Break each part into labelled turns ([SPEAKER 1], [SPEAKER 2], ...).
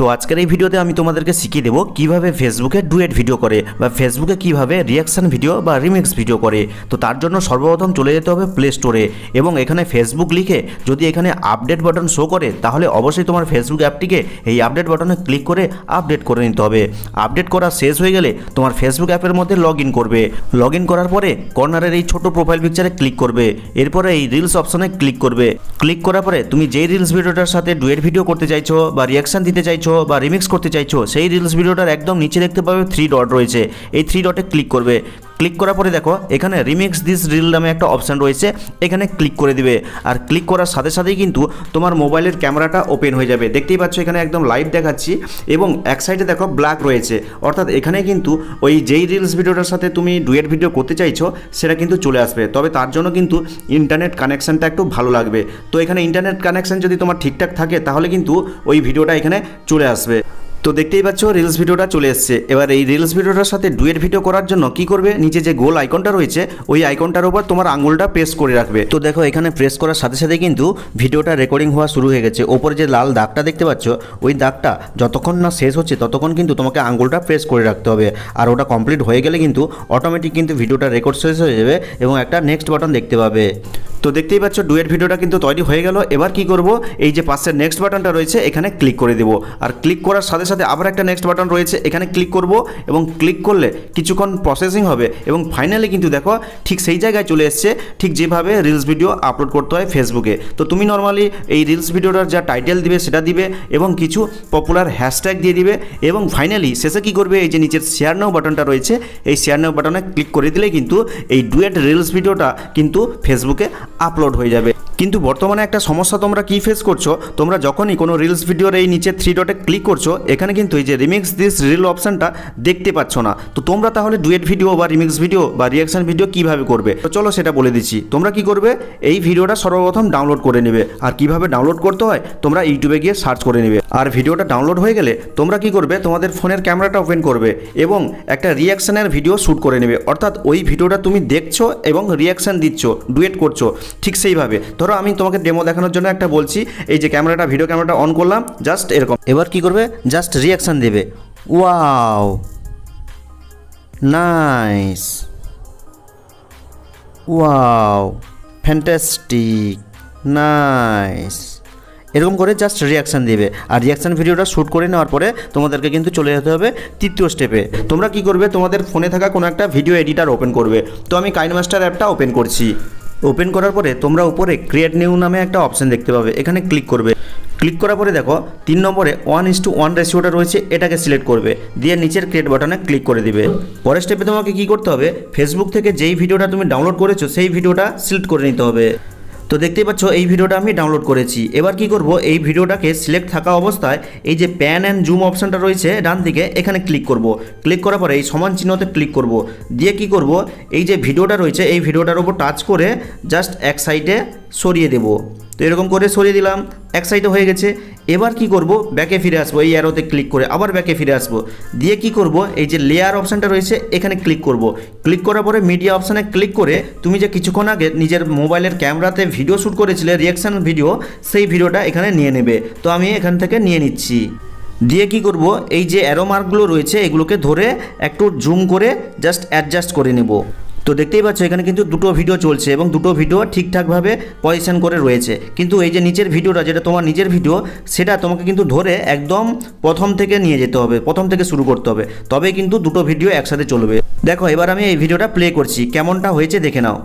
[SPEAKER 1] তো আজকের এই ভিডিওতে আমি তোমাদেরকে শিখিয়ে দেবো কীভাবে ফেসবুকে ডুয়েট ভিডিও করে বা ফেসবুকে কীভাবে রিয়াকশন ভিডিও বা রিমিক্স ভিডিও করে। তো তার জন্য সর্বপ্রথম চলে যেতে হবে প্লে স্টোরে এবং এখানে ফেসবুক লিখে যদি এখানে আপডেট বাটন শো করে, তাহলে অবশ্যই তোমার ফেসবুক অ্যাপটিকে এই আপডেট বাটনে ক্লিক করে আপডেট করে নিতে হবে। আপডেট করা শেষ হয়ে গেলে তোমার ফেসবুক অ্যাপের মধ্যে লগ ইন করবে। লগ ইন করার পরে কর্নারের এই ছোট প্রোফাইল পিকচারে ক্লিক করবে। এরপরে এই রিলস অপশনে ক্লিক করবে। ক্লিক করার পরে তুমি যেই রিলস ভিডিওটার সাথে ডুয়েট ভিডিও করতে চাইছো বা রিয়াকশন দিতে চাইছো বা রিমিক্স করতে চাইছো, সেই রিলস ভিডিওটার একদম নিচে দেখতে পাবে থ্রি ডট রয়েছে। এই থ্রি ডটে ক্লিক করবে। ক্লিক করার পরে দেখো, এখানে রিমিক্স দিস রিল নামে একটা অপশান রয়েছে, এখানে ক্লিক করে দিবে। আর ক্লিক করার সাথে সাথেই কিন্তু তোমার মোবাইলের ক্যামেরাটা ওপেন হয়ে যাবে। দেখতেই পাচ্ছ, এখানে একদম লাইভ দেখাচ্ছি এবং এক সাইডে দেখো ব্ল্যাক রয়েছে। অর্থাৎ এখানে কিন্তু ওই যেই রিলস ভিডিওটার সাথে তুমি ডুয়েট ভিডিও করতে চাইছো, সেটা কিন্তু চলে আসবে। তবে তার জন্য কিন্তু ইন্টারনেট কানেকশানটা একটু ভালো লাগবে। তো এখানে ইন্টারনেট কানেকশান যদি তোমার ঠিকঠাক থাকে, তাহলে কিন্তু ওই ভিডিওটা এখানে চলে আসবে। তো দেখতেই পাচ্ছ রিলস ভিডিওটা চলে এসছে। এবার এই রিলস ভিডিওটার সাথে ডুয়েট ভিডিও করার জন্য কি করবে? নিচে যে গোল আইকনটা রয়েছে, ওই আইকনটার উপর তোমার আঙুলটা প্রেস করে রাখবে। তো দেখো, এখানে প্রেস করার সাথে সাথে কিন্তু ভিডিওটা রেকর্ডিং হওয়া শুরু হয়ে গেছে। ওপরে যে লাল দাগটা দেখতে পাচ্ছ, ওই দাগটা যতক্ষণ না শেষ হচ্ছে, ততক্ষণ কিন্তু তোমাকে আঙুলটা প্রেস করে রাখতে হবে। আর ওটা কমপ্লিট হয়ে গেলে কিন্তু অটোমেটিক কিন্তু ভিডিওটা রেকর্ড শেষ হয়ে যাবে এবং একটা নেক্সট বাটন দেখতে পাবে। তো দেখতেই পাচ্ছ ডুয়েট ভিডিওটা কিন্তু তৈরি হয়ে গেল। এবার কি করব, এই যে পাশের নেক্সট বাটনটা রয়েছে, এখানে ক্লিক করে দেবো। আর ক্লিক করার সাথে সাথে আবার একটা নেক্সট বাটন রয়েছে, এখানে ক্লিক করব এবং ক্লিক করলে কিছুক্ষণ প্রসেসিং হবে এবং ফাইনালি কিন্তু দেখো, ঠিক সেই জায়গায় চলে এসছে, ঠিক যেভাবে রিলস ভিডিও আপলোড করতে হয় ফেসবুকে তো তুমি নর্মালি এই রিলস ভিডিওটার যা টাইটেল দিবে, সেটা দিবে এবং কিছু পপুলার হ্যাশট্যাগ দিয়ে দিবে এবং ফাইনালি শেষে কি করবে, এই যে নিচের শেয়ার নাও বাটনটা রয়েছে, এই শেয়ার নাও বাটনে ক্লিক করে দিলে কিন্তু এই ডুয়েট রিলস ভিডিওটা কিন্তু ফেসবুকে আপলোড হয়ে যাবে। কিন্তু বর্তমানে একটা সমস্যা তোমরা কি ফেস করছ? তোমরা যখনই কোনো রিলস ভিডিওর এই নিচে থ্রি ডটে ক্লিক করছ, এখানে কিন্তু এই যে রিমিক্স দিস রিল অপশানটা দেখতে পাচ্ছ না। তো তোমরা তাহলে ডুয়েট ভিডিও বা রিমিক্স ভিডিও বা রিয়াকশন ভিডিও কীভাবে করবে? তো চলো সেটা বলে দিচ্ছি। তোমরা কি করবে? এই ভিডিওটা সর্বপ্রথম ডাউনলোড করে নেবে। আর কীভাবে ডাউনলোড করতে হয়? তোমরা ইউটিউবে গিয়ে সার্চ করে নেবে। আর ভিডিওটা ডাউনলোড হয়ে গেলে তোমরা কি করবে? তোমাদের ফোনের ক্যামেরাটা ওপেন করবে এবং একটা রিয়াকশানের ভিডিও শ্যুট করে নেবে। অর্থাৎ ওই ভিডিওটা তুমি দেখছ এবং রিয়াকশন দিচ্ছ ডুয়েট করছ। ঠিক সেইভাবে। ধরো আমি তোমাকে ডেমো দেখানোর জন্য একটা বলছি, এই যে ক্যামেরাটা ভিডিও ক্যামেরাটা অন করলাম জাস্ট এরকম। এবার কি করবে? জাস্ট রিয়াকশান দেবে। Wow nice wow fantastic nice এরকম করে জাস্ট রিয়াকশান দিবে। আর রিয়াকশান ভিডিওটা শ্যুট করে নেওয়ার পরে তোমাদেরকে কিন্তু চলে যেতে হবে তৃতীয় স্টেপে তোমরা কি করবে? তোমাদের ফোনে থাকা কোনো একটা ভিডিও এডিটার ওপেন করবে। তো আমি কাইনমাস্টার অ্যাপটা ওপেন করছি। ওপেন করার পরে তোমরা উপরে ক্রিয়েট নিউ নামে একটা অপশান দেখতে পাবে। এখানে ক্লিক করবে। ক্লিক করার পরে দেখো, তিন নম্বরে ওয়ান ইস টু ওয়ান রেসিওটা রয়েছে, এটাকে সিলেক্ট করবে। দিয়ে নিচের ক্রিয়েট বাটনে ক্লিক করে দিবে। পরের স্টেপে তোমাকে কি করতে হবে? ফেসবুক থেকে যেই ভিডিওটা তুমি ডাউনলোড করেছ, সেই ভিডিওটা সিলেক্ট করে নিতে হবে। তো দেখতেই পাচ্ছ, এই ভিডিওটা আমি ডাউনলোড করেছি। এবার কি করব, এই ভিডিওটাকে সিলেক্ট থাকা অবস্থায় এই যে প্যান অ্যান্ড জুম অপশানটা রয়েছে ডান দিকে, এখানে ক্লিক করব। ক্লিক করার পরে এই সমান চিহ্নতে ক্লিক করব। দিয়ে কি করব, এই যে ভিডিওটা রয়েছে, এই ভিডিওটার ওপর টাচ করে জাস্ট এক সাইডে সরিয়ে দেব। তো এরকম করে সরিয়ে দিলাম। এক সাইডে হয়ে গেছে। এবার কি করব? ব্যাকে ফিরে আসব। এই অ্যারোতে ক্লিক করে আবার ব্যাকে ফিরে আসব। দিয়ে কি করব? এই যে লেয়ার অপশানটা রয়েছে, এখানে ক্লিক করব। ক্লিক করার পরে মিডিয়া অপশানে ক্লিক করে তুমি যে কিছুক্ষণ আগে নিজের মোবাইলের ক্যামেরাতে ভিডিও শ্যুট করেছিলে রিয়াকশান ভিডিও সেই ভিডিওটা এখানে নিয়ে নেবে। তো আমি এখান থেকে নিয়ে নিচ্ছি। দিয়ে কি করব? এই যে অ্যারো মার্কগুলো রয়েছে, এগুলোকে ধরে একটু জুম করে জাস্ট অ্যাডজাস্ট করে নেব। তো দেখতেই পাচ্ছ, এখানে কিন্তু দুটো ভিডিও চলছে এবং দুটো ভিডিও ঠিকঠাকভাবে পজিশন করে রয়েছে। কিন্তু এই যে নিচের ভিডিওটা যেটা তোমার নিজের ভিডিও সেটা তোমাকে কিন্তু ধরে একদম প্রথম থেকে নিয়ে যেতে হবে, প্রথম থেকে শুরু করতে হবে। তবে কিন্তু দুটো ভিডিও একসাথে চলবে। দেখো, এবার আমি এই ভিডিওটা প্লে করছি। কেমনটা হয়েছে দেখে নাও।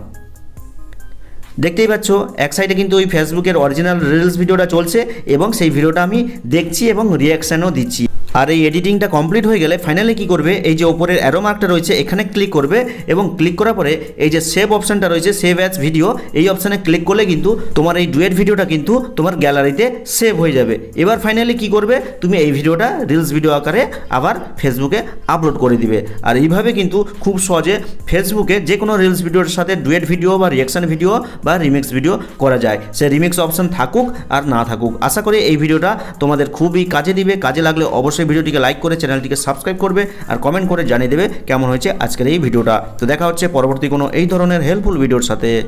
[SPEAKER 1] দেখতেই পাচ্ছ, এক সাইডে কিন্তু ওই ফেসবুকের অরিজিনাল রিলস ভিডিওটা চলছে এবং সেই ভিডিওটা আমি দেখছি এবং রিয়াকশানও দিচ্ছি। আর এই এডিটিংটা কমপ্লিট হয়ে গেলে ফাইনালি কি করবে? এই যে ওপরের অ্যারো মার্কটা রয়েছে, এখানে ক্লিক করবে এবং ক্লিক করার পরে এই যে সেভ অপশানটা রয়েছে সেভ অ্যাজ ভিডিও এই অপশানে ক্লিক করলে কিন্তু তোমার এই ডুয়েট ভিডিওটা কিন্তু তোমার গ্যালারিতে সেভ হয়ে যাবে। এবার ফাইনালি কি করবে? তুমি এই ভিডিওটা রিলস ভিডিও আকারে আবার ফেসবুকে আপলোড করে দিবে। আর এইভাবে কিন্তু খুব সহজে ফেসবুকে যে কোনো রিলস ভিডিওর সাথে ডুয়েট ভিডিও বা রিয়াকশান ভিডিও বা রিমিক্স ভিডিও করা যায়। সে রিমিক্স অপশান থাকুক আর না থাকুক। আশা করি এই ভিডিওটা তোমাদের খুবই কাজে দিবে, কাজে লাগলে অবশ্যই ভিডিওটিকে লাইক করে চ্যানেলটিকে সাবস্ক্রাইব করবে আর কমেন্ট করে জানিয়ে দেবে কেমন হয়েছে আজকের এই ভিডিওটা। তো দেখা হচ্ছে পরবর্তী কোনো এই ধরনের হেল্পফুল ভিডিওর সাথে।